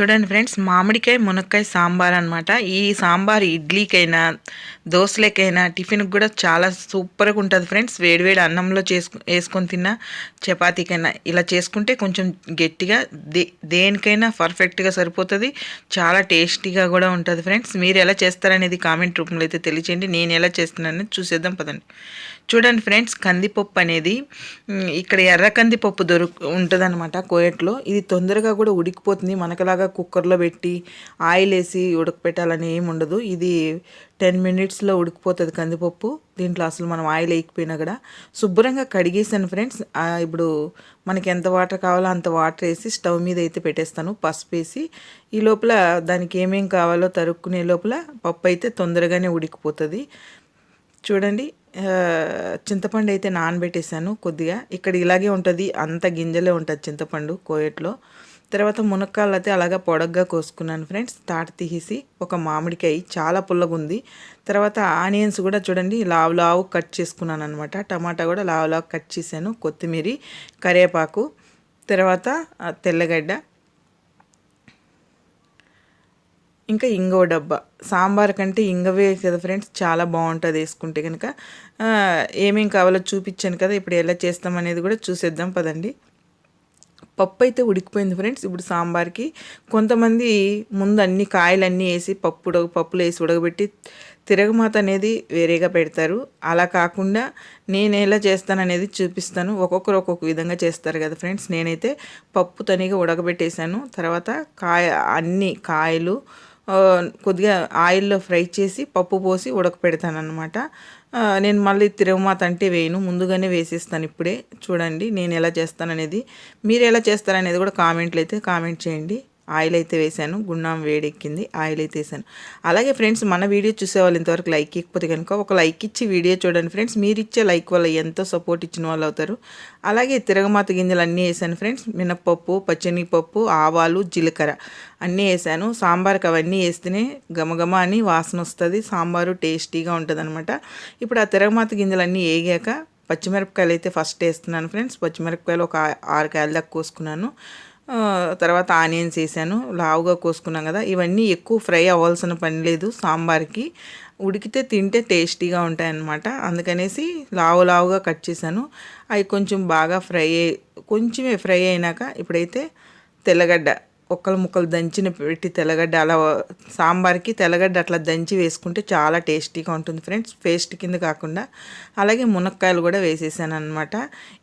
చూడండి ఫ్రెండ్స్ మామిడికాయ మునక్కాయ సాంబార్ అనమాట ఈ సాంబార్ ఇడ్లీకైనా దోశలకైనా టిఫిన్కి కూడా చాలా సూపర్గా ఉంటుంది ఫ్రెండ్స్. వేడివేడి అన్నంలో చేసుకు వేసుకొని తిన్నా చపాతీకైనా ఇలా చేసుకుంటే కొంచెం గట్టిగా దే దేనికైనా పర్ఫెక్ట్గా సరిపోతుంది. చాలా టేస్టీగా కూడా ఉంటుంది ఫ్రెండ్స్. మీరు ఎలా చేస్తారనేది కామెంట్ రూపంలో అయితే తెలియచేయండి. నేను ఎలా చేస్తున్నానని చూసేద్దాం పదండి. చూడండి ఫ్రెండ్స్ కందిపప్పు అనేది ఇక్కడ ఎర్ర కందిపప్పు దొరుకు ఉంటుంది అనమాట కోయట్లో. ఇది తొందరగా కూడా ఉడికిపోతుంది. మనకలాగా కుక్కర్లో పెట్టి ఆయిల్ వేసి ఉడకపెట్టాలని ఏమి ఉండదు. ఇది టెన్ మినిట్స్లో ఉడికిపోతుంది కందిపప్పు. దీంట్లో అసలు మనం ఆయిల్ వేయకపోయినా కూడా శుభ్రంగా కడిగేసాను ఫ్రెండ్స్. ఇప్పుడు మనకి ఎంత వాటర్ కావాలో అంత వాటర్ వేసి స్టవ్ మీద అయితే పెట్టేస్తాను. పసుపు వేసి ఈ లోపల దానికి ఏమేం కావాలో తరుక్కునే లోపల పప్పు అయితే తొందరగానే ఉడికిపోతుంది. చూడండి చింతపండు అయితే నానబెట్టేశాను కొద్దిగా. ఇక్కడ ఇలాగే ఉంటుంది అంత గింజలే ఉంటుంది చింతపండు కోయట్లో. తర్వాత మునక్కాయలు అయితే అలాగా పొడగ్గా కోసుకున్నాను ఫ్రెండ్స్. తాట తీసి ఒక మామిడికాయ చాలా పుల్లగా ఉంది. తర్వాత ఆనియన్స్ కూడా చూడండి లావు లావు కట్ చేసుకున్నాను అనమాట టమాటా కూడా లావు లావు కట్ చేశాను. కొత్తిమీర కరివేపాకు తర్వాత తెల్లగడ్డ ఇంకా ఇంగో డబ్బా. సాంబార్ కంటే ఇంగవే కదా ఫ్రెండ్స్ చాలా బాగుంటుంది వేసుకుంటే కనుక ఏమేమి ఏమేం కావాలో చూపించాను కదా ఇప్పుడు ఎలా చేస్తాం అనేది కూడా చూసేద్దాం పదండి. పప్పు అయితే ఉడికిపోయింది ఫ్రెండ్స్. ఇప్పుడు సాంబార్కి కొంతమంది ముందు అన్ని కాయలన్నీ వేసి పప్పు ఉడక పప్పులు వేసి ఉడకబెట్టి తిరగమాత అనేది వేరేగా పెడతారు. అలా కాకుండా నేను ఎలా చేస్తాను అనేది చూపిస్తాను. ఒక్కొక్కరు ఒక్కొక్క విధంగా చేస్తారు కదా ఫ్రెండ్స్. నేనైతే పప్పు తనిగా ఉడకబెట్టేశాను. తర్వాత కాయ అన్ని కాయలు కొద్దిగా ఆయిల్లో ఫ్రై చేసి పప్పు పోసి ఉడకపెడతాను నేను మళ్ళీ తిరగమాత అంటే వేయను ముందుగానే వేసేస్తాను ఇప్పుడే. చూడండి నేను ఎలా చేస్తాననేది. మీరు ఎలా చేస్తారనేది కూడా కామెంట్లు అయితే కామెంట్ చేయండి. ఆయిల్ అయితే వేసాను గుండం వేడెక్కింది ఆయిల్ అయితే వేసాను. అలాగే ఫ్రెండ్స్ మన వీడియో చూసే ఇంతవరకు లైక్ ఇవ్వకపోతే కనుక ఒక లైక్ ఇచ్చి వీడియో చూడండి ఫ్రెండ్స్. మీరు ఇచ్చే లైక్ వల్ల ఎంతో సపోర్ట్ ఇచ్చిన వాళ్ళు అవుతారు. అలాగే తిరగమాత గింజలు అన్నీ వేసాను ఫ్రెండ్స్. మినప్పప్పు పచ్చనిపప్పు ఆవాలు జీలకర్ర అన్నీ వేసాను. సాంబార్కి అవన్నీ వేస్తేనే గమగమ అని వాసన వస్తుంది సాంబారు టేస్టీగా ఉంటుంది అనమాట ఇప్పుడు ఆ తిరగమాత గింజలు అన్నీ వేగాక పచ్చిమిరపకాయలు అయితే ఫస్ట్ వేస్తున్నాను ఫ్రెండ్స్. పచ్చిమిరపకాయలు ఒక ఆరు కాయల దాకా కోసుకున్నాను. తర్వాత ఆనియన్స్ వేసాను లావుగా కోసుకున్నాం కదా. ఇవన్నీ ఎక్కువ ఫ్రై అవ్వాల్సిన పని లేదు. సాంబార్కి ఉడికితే తింటే టేస్టీగా ఉంటాయన్నమాట. అందుకనేసి లావు లావుగా కట్ చేశాను. అవి కొంచెం బాగా ఫ్రై కొంచెమే ఫ్రై అయినాక ఇప్పుడైతే తెల్లగడ్డ ఒక్కలు ముక్కలు దంచిన పెట్టి తెల్లగడ్డ అలా సాంబార్కి తెల్లగడ్డ అట్లా దంచి వేసుకుంటే చాలా టేస్టీగా ఉంటుంది ఫ్రెండ్స్. పేస్ట్ కింద కాకుండా. అలాగే మునక్కాయలు కూడా వేసేసాను అనమాట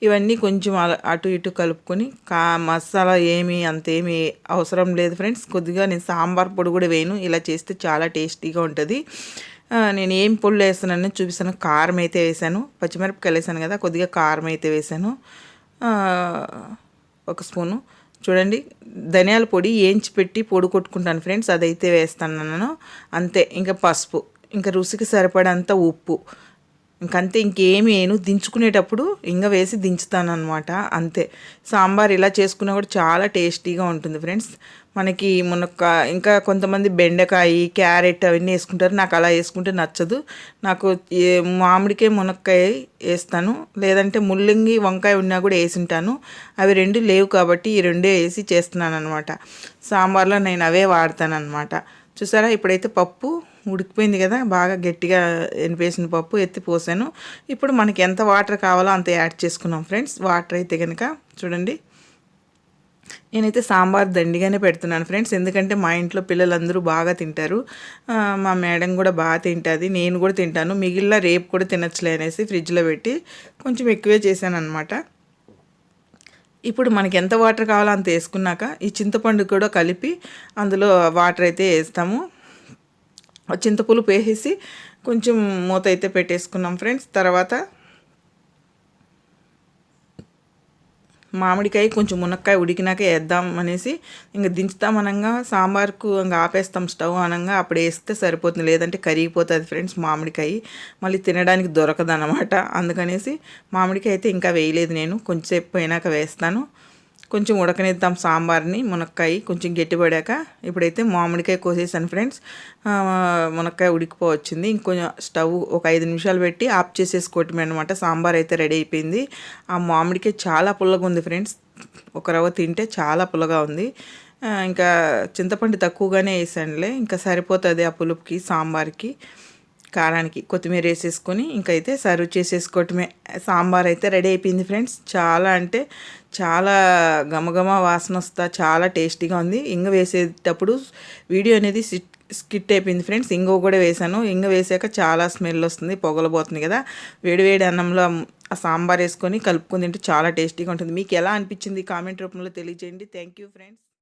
ఇవన్నీ కొంచెం అటు ఇటు కలుపుకొని కా మసాలా ఏమి అంతేమి అవసరం లేదు ఫ్రెండ్స్. కొద్దిగా నేను సాంబార్ పొడి కూడా వేయను. ఇలా చేస్తే చాలా టేస్టీగా ఉంటుంది. నేను ఏం పొళ్ళు వేస్తానని చూపిస్తాను. కారం అయితే వేసాను. పచ్చిమిరపకాయలు వేసాను కదా కొద్దిగా కారం అయితే వేసాను. ఒక స్పూను. చూడండి ధనియాల పొడి ఏంచి పెట్టి పొడి కొట్టుకుంటాను ఫ్రెండ్స్ అదైతే వేస్తాను నేను అంతే ఇంకా పసుపు ఇంకా రుచికి సరిపడంత ఉప్పు. ఇంకంతే ఇంకేమి వేయను దించుకునేటప్పుడు ఇంకా వేసి దించుతాను అనమాట అంతే. సాంబార్ ఇలా చేసుకున్నా కూడా చాలా టేస్టీగా ఉంటుంది ఫ్రెండ్స్. మనకి మునక్క ఇంకా కొంతమంది బెండకాయ క్యారెట్ అవన్నీ వేసుకుంటారు. నాకు అలా వేసుకుంటే నచ్చదు. నాకు మామిడికాయ మునక్కాయ వేస్తాను. లేదంటే ముల్లంగి వంకాయ ఉన్నా కూడా వేసింటాను. అవి రెండు లేవు కాబట్టి ఈ రెండే వేసి చేస్తున్నాను అనమాట సాంబార్లో నేను అవే వాడతాను అనమాట చూసారా? ఇప్పుడైతే పప్పు ఉడికిపోయింది కదా బాగా గట్టిగా ఎనిపేసిన పప్పు ఎత్తి పోసాను. ఇప్పుడు మనకి ఎంత వాటర్ కావాలో అంత యాడ్ చేసుకున్నాం ఫ్రెండ్స్. వాటర్ అయితే కనుక చూడండి. నేనైతే సాంబార్ దండిగానే పెడుతున్నాను ఫ్రెండ్స్. ఎందుకంటే మా ఇంట్లో పిల్లలందరూ బాగా తింటారు. మా మేడం కూడా బాగా తింటుంది. నేను కూడా తింటాను. మిగిలిన రేపు కూడా తినచ్చులే అనేసి ఫ్రిడ్జ్లో పెట్టి కొంచెం ఎక్కువే చేశాను అనమాట ఇప్పుడు మనకి ఎంత వాటర్ కావాలో అంత వేసుకున్నాక ఈ చింతపండు కూడా కలిపి అందులో వాటర్ అయితే వేస్తాము. ఆ చింతపులుపు వేసేసి కొంచెం మూత అయితే పెట్టేసుకున్నాం ఫ్రెండ్స్. తర్వాత మామిడికాయ కొంచెం మునక్కాయ ఉడికినాక వేద్దాం అనేసి ఇంకా దించుతాం అనగా సాంబార్కు ఇంకా ఆపేస్తాం స్టవ్ అనగా అప్పుడు వేస్తే సరిపోతుంది. లేదంటే కరిగిపోతుంది ఫ్రెండ్స్ మామిడికాయ. మళ్ళీ తినడానికి దొరకదు అనమాట అందుకనేసి మామిడికాయ అయితే ఇంకా వేయలేదు నేను. కొంచెంసేపు పోయినాక వేస్తాను. కొంచెం ఉడకనిద్దాం సాంబార్ని మునక్కాయ కొంచెం గట్టిపడాక ఇప్పుడైతే మామిడికాయ కోసేసాను ఫ్రెండ్స్. మునక్కాయ ఉడికిపోవచ్చింది. ఇంకొంచెం స్టవ్ ఒక ఐదు నిమిషాలు పెట్టి ఆఫ్ చేసేసుకోవటమే అనమాట సాంబార్ అయితే రెడీ అయిపోయింది. ఆ మామిడికాయ చాలా పుల్లగా ఉంది ఫ్రెండ్స్. ఒక రవ్వ తింటే చాలా పుల్లగా ఉంది. ఇంకా చింతపండు తక్కువగానే వేసానులే. ఇంకా సరిపోతుంది ఆ పులుపుకి సాంబార్కి. కారానికి కొత్తిమీర వేసేసుకొని ఇంకైతే సర్వ్ చేసేసుకోవటమే. సాంబార్ అయితే రెడీ అయిపోయింది ఫ్రెండ్స్. చాలా అంటే చాలా గమగమ వాసన వస్తా చాలా టేస్టీగా ఉంది. ఇంగ వేసేటప్పుడు వీడియో అనేది సిట్ స్కిట్ అయిపోయింది ఫ్రెండ్స్. ఇంగో కూడా వేసాను. ఇంగ వేసాక చాలా స్మెల్ వస్తుంది పొగలబోతుంది కదా. వేడివేడి అన్నంలో ఆ సాంబార్ వేసుకొని కలుపుకుని తింటే చాలా టేస్టీగా ఉంటుంది. మీకు ఎలా అనిపించింది కామెంట్ రూపంలో తెలియజేయండి. Thank you friends.